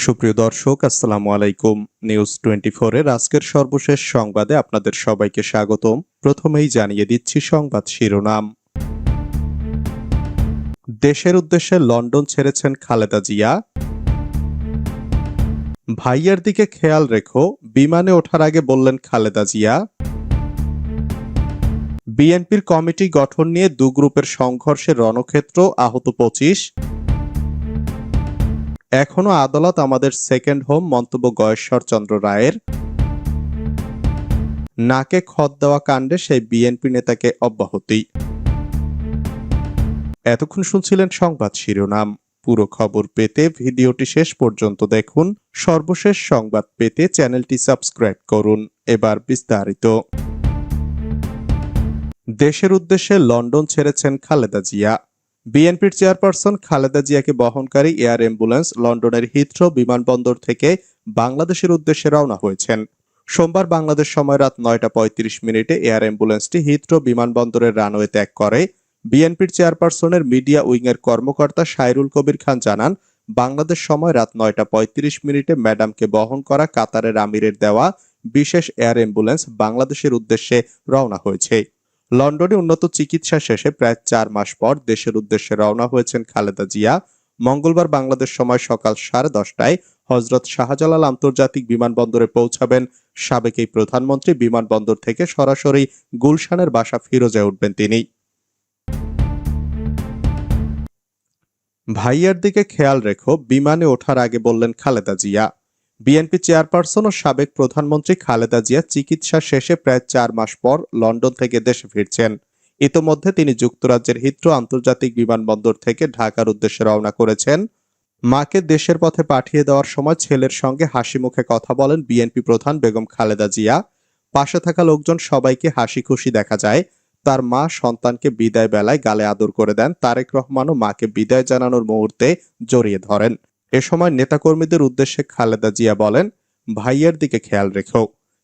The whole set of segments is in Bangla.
সুপ্রিয় দর্শক, আসসালামু আলাইকুম। নিউজ টোয়েন্টি এর আজকের সর্বশেষ সংবাদে আপনাদের সবাইকে স্বাগতম। প্রথমেই জানিয়ে দিচ্ছি সংবাদ শিরোনাম। দেশের উদ্দেশ্যে লন্ডন ছেড়েছেন খালেদা জিয়া। ভাইয়ের দিকে খেয়াল রেখো, বিমানে ওঠার আগে বললেন খালেদা জিয়া। বিএনপির কমিটি গঠন নিয়ে দু গ্রুপের সংঘর্ষের রণক্ষেত্র, আহত পঁচিশ। এখনও আদালত আমাদের সেকেন্ড হোম মন্তব্য গয়েশ্বর চন্দ্র রায়ের নাকে খত দেওয়া কাণ্ডে সেই বিএনপি নেতাকে অব্যাহতি। এতক্ষণ শুনছিলেন সংবাদ শিরোনাম। পুরো খবর পেতে ভিডিওটি শেষ পর্যন্ত দেখুন। সর্বশেষ সংবাদ পেতে চ্যানেলটি সাবস্ক্রাইব করুন। এবার বিস্তারিত। দেশের উদ্দেশ্যে লন্ডন ছেড়েছেন খালেদা জিয়া। বিএনপির চেয়ারপারসন খালেদা জিয়াকে বহনকারী এয়ার অ্যাম্বুলেন্স লন্ডনের হিথ্রো বিমানবন্দর থেকে বাংলাদেশের উদ্দেশ্যে রওনা হয়েছেন। সোমবার বাংলাদেশ সময় রাত নয়টা পঁয়ত্রিশ মিনিটে এয়ার অ্যাম্বুলেন্সটি হিথ্রো বিমানবন্দরের রানওয়ে ত্যাগ করে। বিএনপির চেয়ারপারসনের মিডিয়া উইংয়ের কর্মকর্তা সাইরুল কবির খান জানান, বাংলাদেশ সময় রাত নয়টা পঁয়ত্রিশ মিনিটে ম্যাডামকে বহন করা কাতারের আমিরের দেওয়া বিশেষ এয়ার অ্যাম্বুলেন্স বাংলাদেশের উদ্দেশ্যে রওনা হয়েছে। লন্ডনে উন্নত চিকিৎসা শেষে প্রায় চার মাস পর দেশের উদ্দেশ্যে রওনা হয়েছেন খালেদা জিয়া। মঙ্গলবার বাংলাদেশ সময় সকাল সাড়ে দশটায় হজরত শাহজালাল আন্তর্জাতিক বিমানবন্দরে পৌঁছাবেন। সাবেক এই প্রধানমন্ত্রী বিমানবন্দর থেকে সরাসরি গুলশানের বাসা ফিরোজে উঠবেন তিনি। ভাইয়ার দিকে খেয়াল রেখো, বিমানে ওঠার আগে বললেন খালেদা জিয়া। বিএনপি চেয়ারপারসন ও সাবেক প্রধানমন্ত্রী খালেদা জিয়া চিকিৎসা শেষে প্রায় চার মাস পর লন্ডন থেকে দেশে ফিরছেন। ইতোমধ্যে তিনি যুক্তরাজ্যের হিত্র আন্তর্জাতিক বিমানবন্দর থেকে ঢাকার উদ্দেশ্যে রওনা করেছেন। মাকে দেশের পথে পাঠিয়ে দেওয়ার সময় ছেলের সঙ্গে হাসি মুখে কথা বলেন বিএনপি প্রধান বেগম খালেদা জিয়া। পাশে থাকা লোকজন সবাইকে হাসি খুশি দেখা যায়। তার মা সন্তানকে বিদায় বেলায় গালে আদর করে দেন তারেক রহমানও মাকে বিদায় জানানোর মুহূর্তে জড়িয়ে ধরেন। এ সময় নেতাকর্মীদের উদ্দেশ্যে খালেদা জিয়া বলেন, ভাইয়ের দিকে খেয়াল রেখো।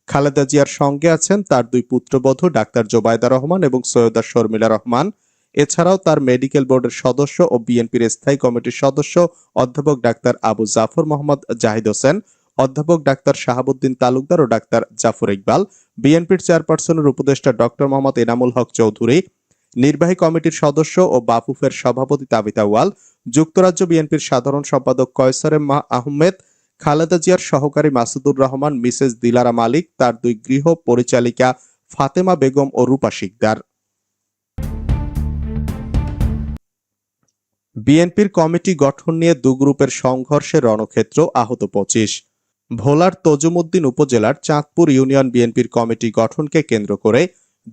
খালেদা জিয়ার সঙ্গে আছেন তার দুই পুত্রবধূ ডাক্তার জোবায়দা রহমান এবং সৈয়দা শর্মিলা রহমান। এছাড়াও তার মেডিকেল বোর্ডের সদস্য ও বিএনপির স্থায়ী কমিটির সদস্য অধ্যাপক ডাক্তার আবু জাফর মোহাম্মদ জাহিদ হোসেন, অধ্যাপক ডাক্তার শাহাবুদ্দিন তালুকদার ও ডাক্তার জাফর ইকবাল, বিএনপির চেয়ারপারসনের উপদেষ্টা ডক্টর মোহাম্মদ এনামুল হক চৌধুরী, নির্বাহী কমিটির সদস্য ও বাফুফের সভাপতি তাবিতা ওয়াল যুক্তরাজ্য বিএনপির সাধারণ সম্পাদক কয়সরে মা আহমেদ, খালেদা জিয়ার সহকারী মাসুদুর রহমান, মিসেস দিলারা মালিক, তার দুই গৃহ পরিচালিকা ফাতেমা বেগম ও রূপা শিকদার। বিএনপির কমিটি গঠন নিয়ে দু গ্রুপের সংঘর্ষে রণক্ষেত্র আহত পঁচিশ। ভোলার তজুমুদ্দিন উপজেলার চাঁদপুর ইউনিয়ন বিএনপির কমিটি গঠনকে কেন্দ্র করে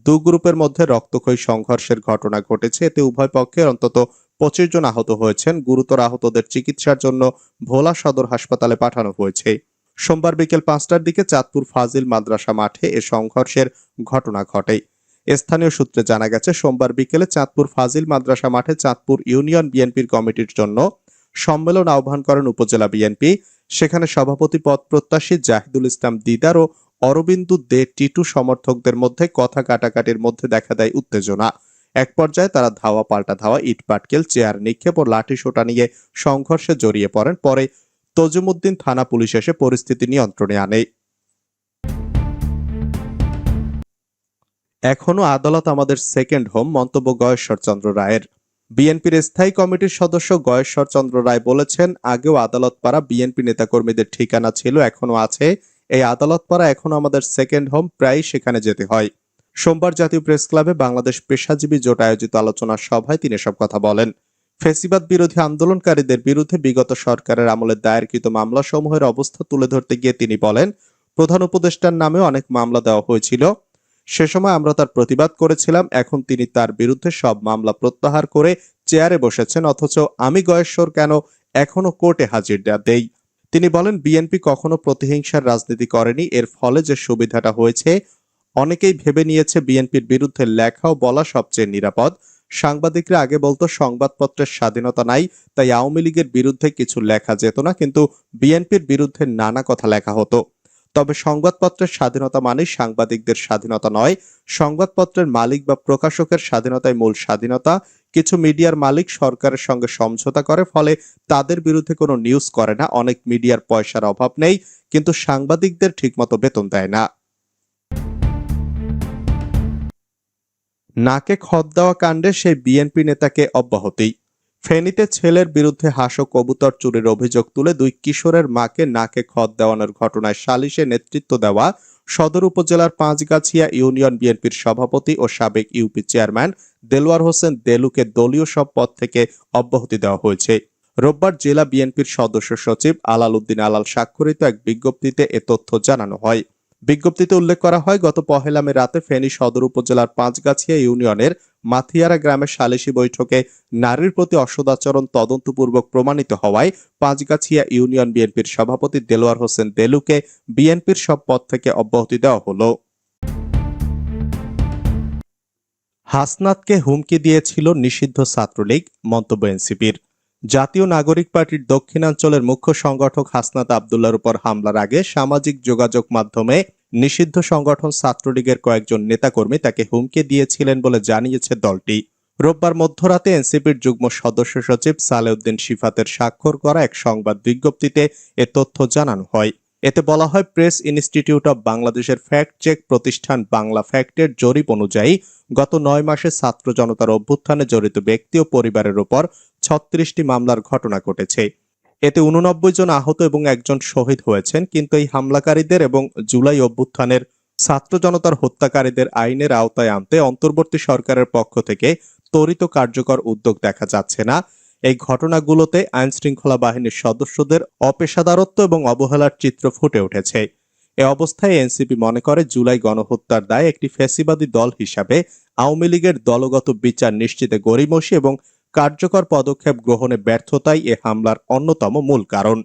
দু গ্রুপের মধ্যে রক্তক্ষয়ী সংঘর্ষের ঘটনা ঘটেছে। এতে উভয় পক্ষের অন্তত পঁচিশ জন আহত হয়েছেন। গুরুতর আহতদের চিকিৎসার জন্য ভোলা সদর হাসপাতালে পাঠানো হয়েছে। সোমবার বিকেল পাঁচটার দিকে চাঁদপুর ফাজিল মাদ্রাসা মাঠে এ সংঘর্ষের ঘটনা ঘটে। স্থানীয় সূত্রে জানা গেছে, সোমবার বিকেলে চাঁদপুর ফাজিল মাদ্রাসা মাঠে চাঁদপুর ইউনিয়ন বিএনপির কমিটির জন্য সম্মেলন আহ্বান করেন উপজেলা বিএনপি। সেখানে সভাপতি পদ প্রত্যাশী জাহিদুল ইসলাম দিদার ও অরবিন্দু দে টিটু সমর্থকদের মধ্যে কথা কাটাকাটির মধ্যে দেখা দেয় উত্তেজনা। এক পর্যায়ে তারা ধাওয়া পাল্টা ধাওয়া, ইট পাটকেল, চেয়ার নিক্ষেপ ও লাঠি সোটা নিয়ে সংঘর্ষে জড়িয়ে পড়েন। পরে তজুমুদ্দিন থানা পুলিশ এসে পরিস্থিতি নিয়ন্ত্রণে আনে। এখনও আদালত আমাদের সেকেন্ড হোম মন্তব্য গয়েশ্বর চন্দ্র রায়ের। বিএনপির স্থায়ী কমিটির সদস্য গয়েশ্বর চন্দ্র রায় বলেছেন, আগেও আদালত পাড়া বিএনপি নেতাকর্মীদের ঠিকানা ছিল, এখনও আছে। এই আদালত পাড়া এখনও আমাদের সেকেন্ড হোম প্রায় সেখানে যেতে হয়। সোমবার জাতীয় প্রেস ক্লাবে বাংলাদেশ পেশাজীবী জোট আয়োজিত আলোচনা সভায় তিনি সব কথা বলেন। ফেসিবাদ বিরোধী আন্দোলনকারীদের বিরুদ্ধে বিগত সরকারের আমলে দায়েরকৃত মামলা সমূহের অবস্থা তুলে ধরতে গিয়ে তিনি বলেন, প্রধান উপদেষ্টার নামে অনেক মামলা দেওয়া হয়েছিল। সে সময় আমরা তার প্রতিবাদ করেছিলাম, এখন তিনি তার বিরুদ্ধে সব মামলা প্রত্যাহার করে চেয়ারে বসেছেন, অথচ আমি গয়েশ্বর কেন এখনও কোর্টে হাজির দেই? তিনি বলেন, বিএনপি কখনো প্রতিহিংসার রাজনীতি করেনি, এর ফলে যে সুবিধাটা হয়েছে অনেকেই ভেবে নিয়েছে বিএনপির বিরুদ্ধে লেখা ও বলা সবচেয়ে নিরাপদ। সাংবাদিকরা আগে বলতো, সংবাদপত্রের স্বাধীনতা নাই, তাই আওয়ামী লীগের বিরুদ্ধে কিছু লেখা যেত না, কিন্তু বিএনপির বিরুদ্ধে নানা কথা লেখা হতো। তবে সংবাদপত্রের স্বাধীনতা মানে সাংবাদিকদের স্বাধীনতা নয়। সংবাদপত্রের মালিক বা প্রকাশকের স্বাধীনতাই মূল স্বাধীনতা। কিছু মিডিয়ার মালিক সরকারের সঙ্গে সমঝোতা করে, ফলে তাদের বিরুদ্ধে কোনো নিউজ করে না। অনেক মিডিয়ার পয়সার অভাব নেই, কিন্তু সাংবাদিকদের ঠিকমতো বেতন দেয় না। নাকে খত দেওয়া কাণ্ডে সেই বিএনপি নেতাকে অব্যাহতি। ফেনীতে ছেলের বিরুদ্ধে হাসো কবুতর চুরির অভিযোগ তুলে দুই কিশোরের মাকে নাকে খত দেওয়ানোর ঘটনায় সালিশে নেতৃত্ব দেওয়া সদর উপজেলার পাঁচগাছিয়া ইউনিয়ন বিএনপির সভাপতি ও সাবেক ইউপি চেয়ারম্যান দেলোয়ার হোসেন দেলুকে দলীয় সব পদ থেকে অব্যাহতি দেওয়া হয়েছে। রোববার জেলা বিএনপির সদস্য সচিব আলাল উদ্দিন আলাল স্বাক্ষরিত এক বিজ্ঞপ্তিতে এ তথ্য জানানো হয়। বিজ্ঞপ্তিতে উল্লেখ করা হয়, গত পহেলা মে রাতে ফেনী সদর উপজেলার পাঁচগাছিয়া ইউনিয়নের মাথিয়ারা গ্রামের সালিশি বৈঠকে নারীর প্রতি অসদাচরণ তদন্তপূর্বক প্রমাণিত হওয়ায় পাঁচগাছিয়া ইউনিয়ন বিএনপির সভাপতি দেলোয়ার হোসেন দেলুকে বিএনপির সব পদ থেকে অব্যাহতি দেওয়া হলো। হাসনাতকে হুমকি দিয়েছিল নিষিদ্ধ ছাত্রলীগ, মন্তব্য এনসিপির। জাতীয় নাগরিক পার্টির দক্ষিণাঞ্চলের মুখ্য সংগঠক হাসনাত আবদুল্লার উপর হামলার আগে সামাজিক যোগাযোগ মাধ্যমে নিষিদ্ধ সংগঠন ছাত্রলীগের কয়েকজন নেতাকর্মী তাকে হুমকি দিয়েছিলেন বলে জানিয়েছে দলটি। রোববার মধ্যরাতে এনসিপির যুগ্ম সদস্য সচিব সালেউদ্দিন শিফাতের স্বাক্ষর করা এক সংবাদ বিজ্ঞপ্তিতে এ তথ্য জানানো হয়। এতে বলা হয় প্রেস ইনস্টিটিউট অব বাংলাদেশের ফ্যাক্ট চেক প্রতিষ্ঠান বাংলা ফ্যাক্টের জরিপ অনুযায়ী গত নয় মাসে ছাত্র জনতার অভ্যুত্থানে জড়িত ব্যক্তি ও পরিবারের উপর ছত্রিশটি মামলার ঘটনা ঘটেছে। এতে উননব্বই জন আহত এবং একজন শহীদ হয়েছেন, কিন্তু এই হামলাকারীদের এবং জুলাই অভ্যুত্থানের ছাত্র জনতার হত্যাকারীদের আইনের আওতায় আনতে অন্তর্বর্তী সরকারের পক্ষ থেকে ত্বরিত কার্যকর উদ্যোগ দেখা যাচ্ছে না। এই ঘটনাগুলোতে আইন শৃঙ্খলা বাহিনীর সদস্যদের অপেশাদারত্ব এবং অবহেলার চিত্র ফুটে উঠেছে। এ অবস্থায় এনসিপি মনে করে জুলাই গণহত্যার দায় একটি ফ্যাসিবাদী দল হিসাবে আওয়ামী লীগের দলগত বিচার নিশ্চিতে গরিমসি এবং কার্যকর পদক্ষেপ গ্রহণে ব্যর্থতাই এ হামলার অন্যতম মূল কারণ।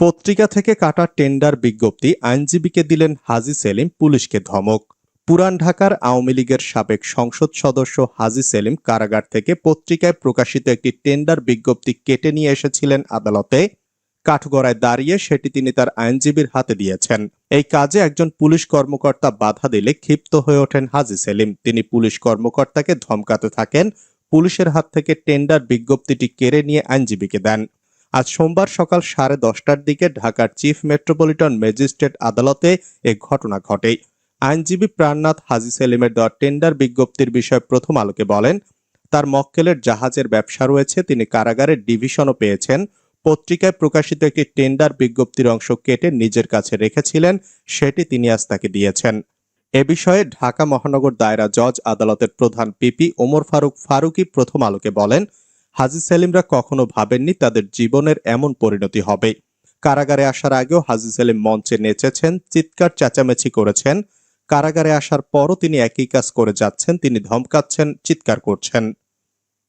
পত্রিকা থেকে কাটা টেন্ডার বিজ্ঞপ্তি, আইনজীবীকে দিলেন হাজি সেলিম পুলিশকে ধমক। পুরান ঢাকার আওয়ামী লীগের সাবেক সংসদ সদস্য হাজি সেলিম কারাগার থেকে পত্রিকায় প্রকাশিত একটি টেন্ডার বিজ্ঞপ্তি কেটে নিয়ে এসেছিলেন আদালতে। কাঠগড়ায় দাঁড়িয়ে সেটি তিনি তার আইনজীবীর হাতে দিয়েছেন। এই কাজে একজন পুলিশ কর্মকর্তা বাধা দিলে ক্ষিপ্ত হয়ে ওঠেন হাজি সেলিম। তিনি পুলিশ কর্মকর্তাকে ধমকাতে থাকেন, পুলিশের হাত থেকে টেন্ডার বিজ্ঞপ্তিটি কেড়ে নিয়ে আইনজীবীকে দেন। আজ সোমবার সকাল সাড়ে দশটার দিকে ঢাকার চিফ মেট্রোপলিটন ম্যাজিস্ট্রেট আদালতে এ ঘটনা ঘটে। আইনজীবী প্রাণনাথ হাজি সেলিমের দেওয়া টেন্ডার বিজ্ঞপ্তির বিষয়ে প্রথম আলোকে বলেন, তার মক্কেলের জাহাজের ব্যবসা রয়েছে, তিনি কারাগারের ডিভিশনও পেয়েছেন। পত্রিকায় প্রকাশিত একটি টেন্ডার বিজ্ঞপ্তির অংশ কেটে নিজের কাছে রেখেছিলেন, সেটি তিনি আজ তাকে দিয়েছেন। এ বিষয়ে ঢাকা মহানগর দায়রা জজ আদালতের প্রধান পিপি ওমর ফারুক ফারুকি প্রথম আলোকে বলেন, হাজি সেলিমরা কখনো ভাবেননি তাদের জীবনের এমন পরিণতি হবে। কারাগারে আসার আগেও হাজি সেলিম মঞ্চে নেচেছেন, চিৎকার চেঁচামেচি করেছেন কারাগারে আসার পরও তিনি একই কাজ করে যাচ্ছেন তিনি ধমকাচ্ছেন চিৎকার করছেন।